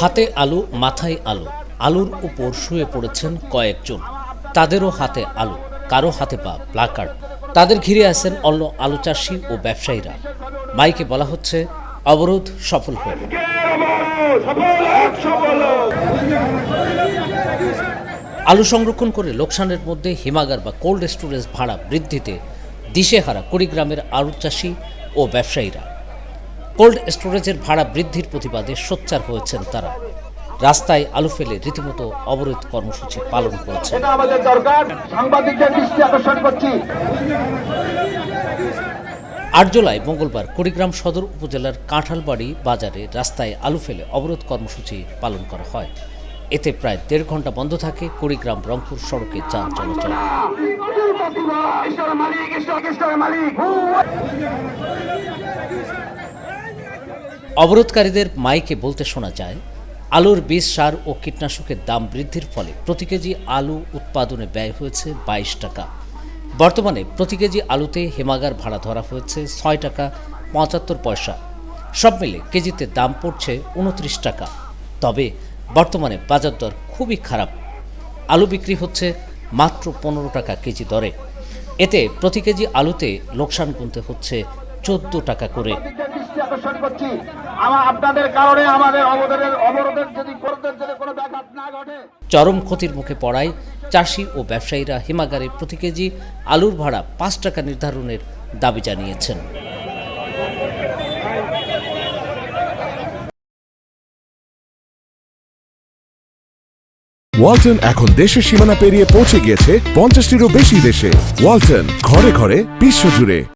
হাতে আলু, মাথায় আলু। আলুর উপর শুয়ে পড়েছেন কয়েকজন। তাদেরও হাতে আলু, কারও হাতে পা প্লাকার্ড তাদের ঘিরে আছেন অন্য আলু চাষি ও ব্যবসায়ীরা। মাইকে বলা হচ্ছে, অবরোধ সফল হোক আলু সংরক্ষণ করে লোকসানের মধ্যে হিমাগার বা কোল্ড স্টোরেজ ভাড়া বৃদ্ধিতে দিশেহারা কুড়িগ্রামের আলু চাষি ও ব্যবসায়ীরা। কোল্ড স্টোরেজের ভাড়া বৃদ্ধির প্রতিবাদে সোচ্চার হয়েছেন তারা। রাস্তায় আলু ফেলে রীতিমতো অবরোধ কর্মসূচি পালন করেছেন। এটা আমাদের দরকার। সাংবাদিকদের দৃষ্টি আকর্ষণ করছি। আট জুলাই মঙ্গলবার কুড়িগ্রাম সদর উপজেলার কাঁঠালবাড়ি বাজারে রাস্তায় আলু ফেলে অবরোধ কর্মসূচি পালন করা হয়। এতে প্রায় দেড় ঘণ্টা বন্ধ থাকে কুড়িগ্রাম রংপুর সড়কে যান চলাচল। মালিক। অবরোধকারীদের মাইকে বলতে শোনা যায়, আলুর বীজ, সার ও কীটনাশকের দাম বৃদ্ধির ফলে প্রতি কেজি আলু উৎপাদনে ব্যয় হয়েছে বাইশ টাকা। বর্তমানে প্রতি কেজি আলুতে হেমাগার ভাড়া ধরা হয়েছে ছয় টাকা পঁচাত্তর পয়সা। সব মিলে কেজিতে দাম পড়ছে উনত্রিশ টাকা। তবে বর্তমানে বাজার দর খুবই খারাপ। আলু বিক্রি হচ্ছে মাত্র পনেরো টাকা কেজি দরে। এতে প্রতি কেজি আলুতে লোকসান গুনতে হচ্ছে চোদ্দ টাকা করে। আকর্ষণ করছি। আমার আপনাদের কারণে আমাদের অবরোধের অবরোধের যদি করদের যদি কোনো ব্যাঘাত না ঘটে। চরম ক্ষতির মুখে পড়ায় চাষি ও ব্যবসায়ীরা হিমাগারে প্রতি কেজি আলুর ভাড়া পাঁচ টাকা নির্ধারণের দাবি জানিয়েছেন। ওয়ালটন এখন দেশের সীমানা পেরিয়ে পৌঁছে গিয়েছে পঞ্চাশটিরও বেশি দেশে। ওয়ালটন ঘরে ঘরে বিশ্বজুড়ে